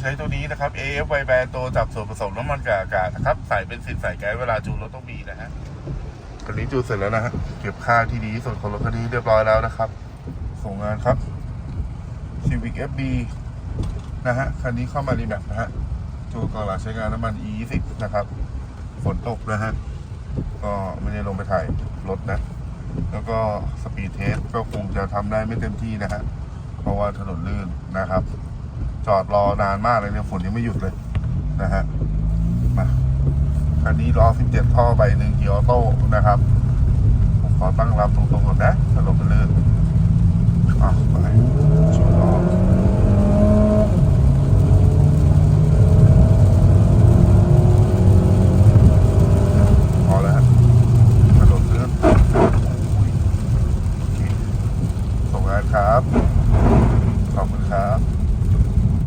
ใช้ตัวนี้นะครับ AF ไวแบนตัวจับส่วนผสมน้ำมันกับอากาศนะครับใส่เป็นสินใส่แก๊สเวลาจูนรถต้องมีนะฮะคันนี้จูนเสร็จแล้วนะฮะเก็บค่าที่ดีที่สุดของรถคันนี้เรียบร้อยแล้วนะครับ ส่งงานครับ Civic FB นะฮะคันนี้เข้ามารีแมปนะฮะจูนก่อนหลังใช้งานน้ำมัน E20 นะครับฝนตกนะฮะก็ไม่ได้ลงไปถ่ายรถนะ แล้วก็สปีดเทสก็คงจะทำได้ไม่เต็มที่นะฮะเพราะว่าถนนลื่นนะครับ จอดรอนานมากเลยเนี่ยฝนยังไม่หยุดเลยนะฮะมาคันนี้ล้อ17ท่อไปหนึ่งเกียร์ออโต้นะครับผมขอตั้งรับตรงๆก่อนนะถนนมันลื่นอะไปชูล้อพอแล้วฮะถนนลื่นโอเคส่งงานครับ